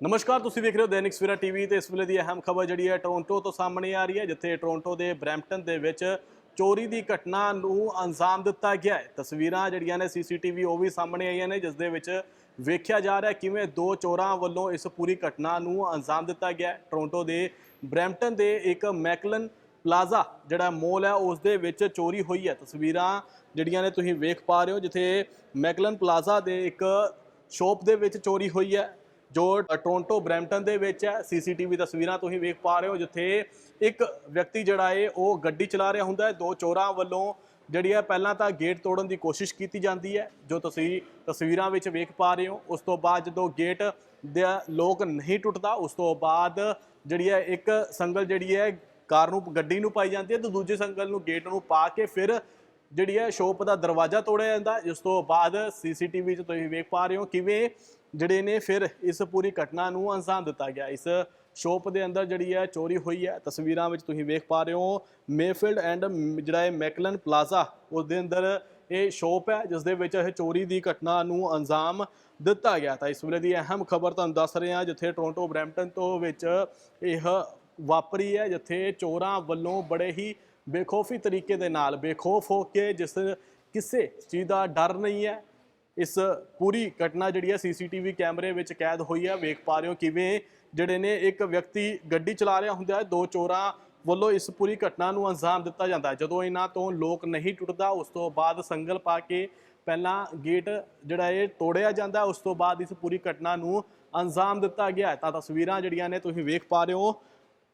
ਨਮਸਕਾਰ, ਤੁਸੀਂ ਵੇਖ ਰਹੇ ਹੋ ਦੈਨਿਕ ਸਵੇਰਾ ਟੀਵੀ ਤੇ ਇਸ ਵੇਲੇ ਦੀ ਅਹਿਮ ਖਬਰ ਜਿਹੜੀ ਹੈ ਟੋਰਾਂਟੋ ਤੋਂ ਸਾਹਮਣੇ ਆ ਰਹੀ ਹੈ, ਜਿੱਥੇ ਟੋਰਾਂਟੋ ਦੇ ਬਰੈਂਪਟਨ ਦੇ ਵਿੱਚ ਚੋਰੀ ਦੀ ਘਟਨਾ ਨੂੰ ਅੰਜਾਮ ਦਿੱਤਾ ਗਿਆ ਹੈ। ਤਸਵੀਰਾਂ ਜਿਹੜੀਆਂ ਨੇ ਸੀਸੀਟੀਵੀ ਉਹ ਵੀ ਸਾਹਮਣੇ ਆਈਆਂ ਨੇ, ਜਿਸ ਦੇ ਵਿੱਚ ਵੇਖਿਆ ਜਾ ਰਿਹਾ ਕਿਵੇਂ ਦੋ ਚੋਰਾਂ ਵੱਲੋਂ ਇਸ ਪੂਰੀ ਘਟਨਾ ਨੂੰ ਅੰਜਾਮ ਦਿੱਤਾ ਗਿਆ ਹੈ। ਟੋਰਾਂਟੋ ਦੇ ਬਰੈਂਪਟਨ ਦੇ ਇੱਕ ਮੈਕਲਨ ਪਲਾਜ਼ਾ, ਜਿਹੜਾ ਮੋਲ ਹੈ, ਉਸ ਦੇ ਵਿੱਚ ਚੋਰੀ ਹੋਈ ਹੈ। ਤਸਵੀਰਾਂ ਜਿਹੜੀਆਂ ਨੇ ਤੁਸੀਂ ਵੇਖ ਪਾ ਰਹੇ ਹੋ, ਜਿੱਥੇ ਮੈਕਲਨ ਪਲਾਜ਼ਾ ਦੇ ਇੱਕ ਸ਼ੋਪ ਦੇ ਵਿੱਚ ਚੋਰੀ ਹੋਈ ਹੈ। ਜੋ ਟੋਰਾਂਟੋ ਬਰੈਂਪਟਨ ਦੇ ਵਿੱਚ ਹੈ ਸੀਸੀਟੀਵੀ ਤਸਵੀਰਾਂ ਤੁਸੀਂ ਵੇਖ ਪਾ ਰਹੇ ਹੋ, ਜਿੱਥੇ ਇੱਕ ਵਿਅਕਤੀ ਜਿਹੜਾ ਹੈ ਉਹ ਗੱਡੀ ਚਲਾ ਰਿਹਾ ਹੁੰਦਾ ਹੈ। ਦੋ ਚੋਰਾਂ ਵੱਲੋਂ ਜਿਹੜੀ ਹੈ, ਪਹਿਲਾਂ ਤਾਂ ਗੇਟ ਤੋੜਨ ਦੀ ਕੋਸ਼ਿਸ਼ ਕੀਤੀ ਜਾਂਦੀ ਹੈ, ਜੋ ਤੁਸੀਂ ਤਸਵੀਰਾਂ ਵਿੱਚ ਵੇਖ ਪਾ ਰਹੇ ਹੋ। ਉਸ ਤੋਂ ਬਾਅਦ ਜਦੋਂ ਗੇਟ ਦਾ ਲੋਕ ਨਹੀਂ ਟੁੱਟਦਾ, ਉਸ ਤੋਂ ਬਾਅਦ ਜਿਹੜੀ ਹੈ, ਇੱਕ ਸੰਗਲ ਜਿਹੜੀ ਹੈ, ਕਾਰ ਨੂੰ, ਗੱਡੀ ਨੂੰ ਪਾਈ ਜਾਂਦੀ ਹੈ ਤੇ ਦੂਜੇ ਸੰਗਲ ਨੂੰ ਗੇਟ ਨੂੰ ਪਾ ਕੇ ਫਿਰ ਜਿਹੜੀ ਹੈ ਸ਼ੋਪ ਦਾ ਦਰਵਾਜ਼ਾ ਤੋੜਿਆ ਜਾਂਦਾ। ਜਿਸ ਤੋਂ ਬਾਅਦ ਸੀਸੀਟੀਵੀ 'ਚ ਤੁਸੀਂ ਵੇਖ ਪਾ ਰਹੇ ਹੋ ਕਿਵੇਂ ਜਿਹੜੇ ਨੇ ਫਿਰ ਇਸ ਪੂਰੀ ਘਟਨਾ ਨੂੰ ਅੰਜਾਮ ਦਿੱਤਾ ਗਿਆ। ਇਸ ਸ਼ੋਪ ਦੇ ਅੰਦਰ ਜਿਹੜੀ ਹੈ ਚੋਰੀ ਹੋਈ ਹੈ। ਤਸਵੀਰਾਂ ਵਿੱਚ ਤੁਸੀਂ ਵੇਖ ਪਾ ਰਹੇ ਹੋ ਮੇਫੀਲਡ ਐਂਡ ਜਿਹੜਾ ਹੈ ਮੈਕਲਨ ਪਲਾਜ਼ਾ, ਉਸ ਦੇ ਅੰਦਰ ਇਹ ਸ਼ੋਪ ਹੈ, ਜਿਸ ਦੇ ਵਿੱਚ ਇਹ ਚੋਰੀ ਦੀ ਘਟਨਾ ਨੂੰ ਅੰਜਾਮ ਦਿੱਤਾ ਗਿਆ। ਤਾਂ ਇਸ ਵੇਲੇ ਦੀ ਅਹਿਮ ਖਬਰ ਤੁਹਾਨੂੰ ਦੱਸ ਰਹੇ ਹਾਂ ਜਿੱਥੇ ਟੋਰਾਂਟੋ ਬਰੈਂਪਟਨ ਤੋਂ ਵਿੱਚ ਇਹ ਵਾਪਰੀ ਹੈ, ਜਿੱਥੇ ਚੋਰਾਂ ਵੱਲੋਂ ਬੜੇ ਹੀ ਬੇਖੌਫੀ ਤਰੀਕੇ ਦੇ ਨਾਲ, ਬੇਖੌਫ ਹੋ ਕੇ ਜਿਸ ਕਿਸੇ ਚੀਜ਼ ਦਾ ਡਰ ਨਹੀਂ ਹੈ, ਇਸ ਪੂਰੀ ਘਟਨਾ ਜਿਹੜੀ ਹੈ ਸੀਸੀਟੀਵੀ ਕੈਮਰੇ ਵਿੱਚ ਕੈਦ ਹੋਈ ਹੈ। ਵੇਖ ਪਾ ਰਹੇ ਹੋ ਕਿਵੇਂ ਜਿਹੜੇ ਨੇ ਇੱਕ ਵਿਅਕਤੀ ਗੱਡੀ ਚਲਾ ਰਿਹਾ ਹੁੰਦਾ ਹੈ, ਦੋ ਚੋਰਾਂ ਵੱਲੋਂ ਇਸ ਪੂਰੀ ਘਟਨਾ ਨੂੰ ਅੰਜਾਮ ਦਿੱਤਾ ਜਾਂਦਾ ਹੈ। ਜਦੋਂ ਇਹਨਾਂ ਤੋਂ ਲੋਕ ਨਹੀਂ ਟੁੱਟਦਾ, ਉਸ ਤੋਂ ਬਾਅਦ ਸੰਗਲ ਪਾ ਕੇ ਪਹਿਲਾਂ ਗੇਟ ਜਿਹੜਾ ਇਹ ਤੋੜਿਆ ਜਾਂਦਾ ਉਸ ਤੋਂ ਬਾਅਦ ਇਸ ਪੂਰੀ ਘਟਨਾ ਨੂੰ ਅੰਜਾਮ ਦਿੱਤਾ ਗਿਆ ਤਾਂ ਤਸਵੀਰਾਂ ਜਿਹੜੀਆਂ ਨੇ ਤੁਸੀਂ ਵੇਖ ਪਾ ਰਹੇ ਹੋ।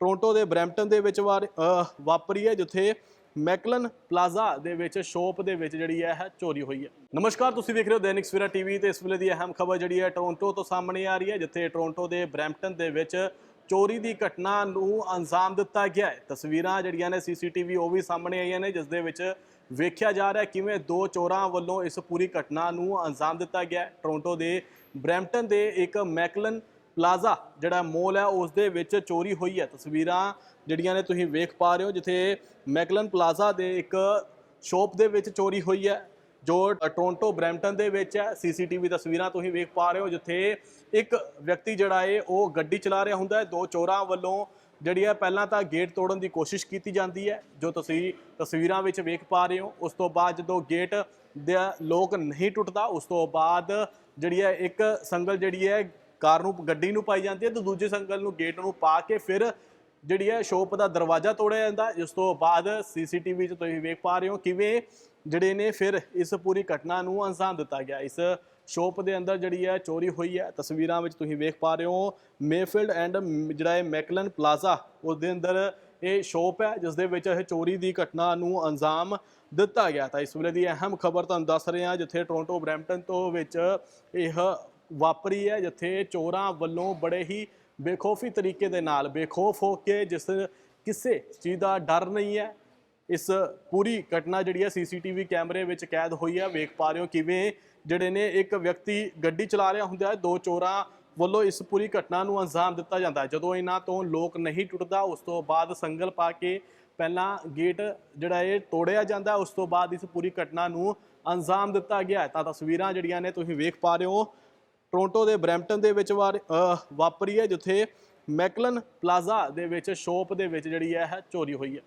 ਟੋਰਾਂਟੋ ਦੇ ਬਰੈਂਪਟਨ ਦੇ ਵਿੱਚ ਵਾਰ- ਵਾਪਰੀ ਹੈ, ਜਿੱਥੇ ਮੈਕਲਨ ਪਲਾਜ਼ਾ ਦੇ ਵਿੱਚ, ਸ਼ੋਪ ਦੇ ਵਿੱਚ ਜਿਹੜੀ ਹੈ ਚੋਰੀ ਹੋਈ ਹੈ। ਨਮਸਕਾਰ, ਤੁਸੀਂ ਵੇਖ ਰਹੇ ਹੋ ਦੈਨਿਕ ਸਵੇਰਾ ਟੀਵੀ ਤੇ ਇਸ ਵੇਲੇ ਦੀ ਅਹਿਮ ਖਬਰ ਜਿਹੜੀ ਹੈ, ਟੋਰਾਂਟੋ ਤੋਂ ਸਾਹਮਣੇ ਆ ਰਹੀ ਹੈ, ਜਿੱਥੇ ਟੋਰਾਂਟੋ ਦੇ ਬਰੈਂਪਟਨ ਦੇ ਵਿੱਚ ਚੋਰੀ ਦੀ ਘਟਨਾ ਨੂੰ ਅੰਜਾਮ ਦਿੱਤਾ ਗਿਆ ਹੈ। ਤਸਵੀਰਾਂ ਜਿਹੜੀਆਂ ਨੇ, ਸੀਸੀਟੀਵੀ ਉਹ ਵੀ ਸਾਹਮਣੇ ਆਈਆਂ ਨੇ, ਜਿਸ ਦੇ ਵਿੱਚ ਵੇਖਿਆ ਜਾ ਰਿਹਾ ਕਿਵੇਂ ਦੋ ਚੋਰਾਂ ਵੱਲੋਂ ਇਸ ਪੂਰੀ ਘਟਨਾ ਨੂੰ ਅੰਜਾਮ ਦਿੱਤਾ ਗਿਆ ਹੈ। ਟੋਰਾਂਟੋ ਦੇ ਬਰੈਂਪਟਨ ਦੇ ਇੱਕ ਮੈਕਲਨ ਪਲਾਜ਼ਾ, ਜਿਹੜਾ ਮੋਲ ਹੈ ਉਸ ਦੇ ਵਿੱਚ ਚੋਰੀ ਹੋਈ ਹੈ। ਤਸਵੀਰਾਂ ਜਿਹੜੀਆਂ ਨੇ ਤੁਸੀਂ ਵੇਖ ਪਾ ਰਹੇ ਹੋ, ਜਿੱਥੇ ਮੈਕਲਨ ਪਲਾਜ਼ਾ ਦੇ ਇੱਕ ਸ਼ੋਪ ਦੇ ਵਿੱਚ ਚੋਰੀ ਹੋਈ ਹੈ, ਜੋ ਟੋਰਾਂਟੋ ਬਰੈਂਪਟਨ ਦੇ ਵਿੱਚ ਹੈ। ਸੀਸੀਟੀਵੀ ਤਸਵੀਰਾਂ ਤੁਸੀਂ ਵੇਖ ਪਾ ਰਹੇ ਹੋ, ਜਿੱਥੇ ਇੱਕ ਵਿਅਕਤੀ ਜਿਹੜਾ ਹੈ ਉਹ ਗੱਡੀ ਚਲਾ ਰਿਹਾ ਹੁੰਦਾ ਹੈ। ਦੋ ਚੋਰਾਂ ਵੱਲੋਂ ਜਿਹੜੀ ਹੈ, ਪਹਿਲਾਂ ਤਾਂ ਗੇਟ ਤੋੜਨ ਦੀ ਕੋਸ਼ਿਸ਼ ਕੀਤੀ ਜਾਂਦੀ ਹੈ, ਜੋ ਤੁਸੀਂ ਤਸਵੀਰਾਂ ਵਿੱਚ ਵੇਖ ਪਾ ਰਹੇ ਹੋ। ਉਸ ਤੋਂ ਬਾਅਦ ਜਦੋਂ ਗੇਟ ਦੇ ਲੋਕ ਨਹੀਂ ਟੁੱਟਦਾ, ਉਸ ਤੋਂ ਬਾਅਦ ਜਿਹੜੀ ਹੈ, ਇੱਕ ਸੰਗਲ ਜਿਹੜੀ ਹੈ ਕਾਰ ਨੂੰ, ਗੱਡੀ ਨੂੰ ਪਾਈ ਜਾਂਦੀ ਹੈ ਤੇ ਦੂਜੇ ਸੰਗਲ ਨੂੰ ਗੇਟ ਨੂੰ ਪਾ ਕੇ ਫਿਰ ਜਿਹੜੀ ਹੈ ਸ਼ੋਪ ਦਾ ਦਰਵਾਜ਼ਾ ਤੋੜਿਆ ਜਾਂਦਾ। ਜਿਸ ਤੋਂ ਬਾਅਦ ਸੀਸੀਟੀਵੀ 'ਚ ਤੁਸੀਂ ਵੇਖ ਪਾ ਰਹੇ ਹੋ ਕਿਵੇਂ ਜਿਹੜੇ ਨੇ ਫਿਰ ਇਸ ਪੂਰੀ ਘਟਨਾ ਨੂੰ ਅੰਜਾਮ ਦਿੱਤਾ ਗਿਆ। ਇਸ ਸ਼ੋਪ ਦੇ ਅੰਦਰ ਜਿਹੜੀ ਹੈ ਚੋਰੀ ਹੋਈ ਹੈ। ਤਸਵੀਰਾਂ ਵਿੱਚ ਤੁਸੀਂ ਵੇਖ ਪਾ ਰਹੇ ਹੋ ਮੇਫੀਲਡ ਐਂਡ ਜਿਹੜਾ ਹੈ ਮੈਕਲਨ ਪਲਾਜ਼ਾ ਉਸ ਦੇ ਅੰਦਰ ਇਹ ਸ਼ੋਪ ਹੈ, ਜਿਸ ਦੇ ਵਿੱਚ ਇਹ ਚੋਰੀ ਦੀ ਘਟਨਾ ਨੂੰ ਅੰਜਾਮ ਦਿੱਤਾ ਗਿਆ। ਤਾਂ ਇਸ ਵੇਲੇ ਦੀ ਅਹਿਮ ਖਬਰ ਤੁਹਾਨੂੰ ਦੱਸ ਰਹੇ ਹਾਂ, ਜਿੱਥੇ ਟੋਰਾਂਟੋ ਬਰੈਂਪਟਨ ਤੋਂ ਵਿੱਚ ਇਹ ਵਾਪਰੀ ਹੈ, ਜਿੱਥੇ ਚੋਰਾਂ ਵੱਲੋਂ ਬੜੇ ਹੀ ਬੇਖੌਫੀ ਤਰੀਕੇ ਦੇ ਨਾਲ, ਬੇਖੌਫ ਹੋ ਕੇ ਜਿਸ ਕਿਸੇ ਚੀਜ਼ ਦਾ ਡਰ ਨਹੀਂ ਹੈ, ਇਸ ਪੂਰੀ ਘਟਨਾ ਜਿਹੜੀ ਹੈ ਸੀਸੀਟੀਵੀ ਕੈਮਰੇ ਵਿੱਚ ਕੈਦ ਹੋਈ ਹੈ। ਵੇਖ ਪਾ ਰਹੇ ਹੋ ਕਿਵੇਂ ਜਿਹੜੇ ਨੇ ਇੱਕ ਵਿਅਕਤੀ ਗੱਡੀ ਚਲਾ ਰਿਹਾ ਹੁੰਦਾ ਹੈ, ਦੋ ਚੋਰਾਂ ਵੱਲੋਂ ਇਸ ਪੂਰੀ ਘਟਨਾ ਨੂੰ ਅੰਜਾਮ ਦਿੱਤਾ ਜਾਂਦਾ ਹੈ। ਜਦੋਂ ਇਹਨਾਂ ਤੋਂ ਲੋਕ ਨਹੀਂ ਟੁੱਟਦਾ, ਉਸ ਤੋਂ ਬਾਅਦ ਸੰਗਲ ਪਾ ਕੇ ਪਹਿਲਾਂ ਗੇਟ ਜਿਹੜਾ ਇਹ ਤੋੜਿਆ ਜਾਂਦਾ ਉਸ ਤੋਂ ਬਾਅਦ ਇਸ ਪੂਰੀ ਘਟਨਾ ਨੂੰ ਅੰਜਾਮ ਦਿੱਤਾ ਗਿਆ ਤਾਂ ਤਸਵੀਰਾਂ ਜਿਹੜੀਆਂ ਨੇ ਤੁਸੀਂ ਵੇਖ ਪਾ ਰਹੇ ਹੋ। ਟੋਰਾਂਟੋ ਦੇ ਬ੍ਰੈਂਪਟਨ ਦੇ ਵਿੱਚ ਵਾਪਰੀ ਹੈ, ਜਿੱਥੇ ਮੈਕਲਨ ਪਲਾਜ਼ਾ ਦੇ ਵਿੱਚ, ਸ਼ੋਪ ਦੇ ਵਿੱਚ ਜਿਹੜੀ ਹੈ ਚੋਰੀ ਹੋਈ ਹੈ।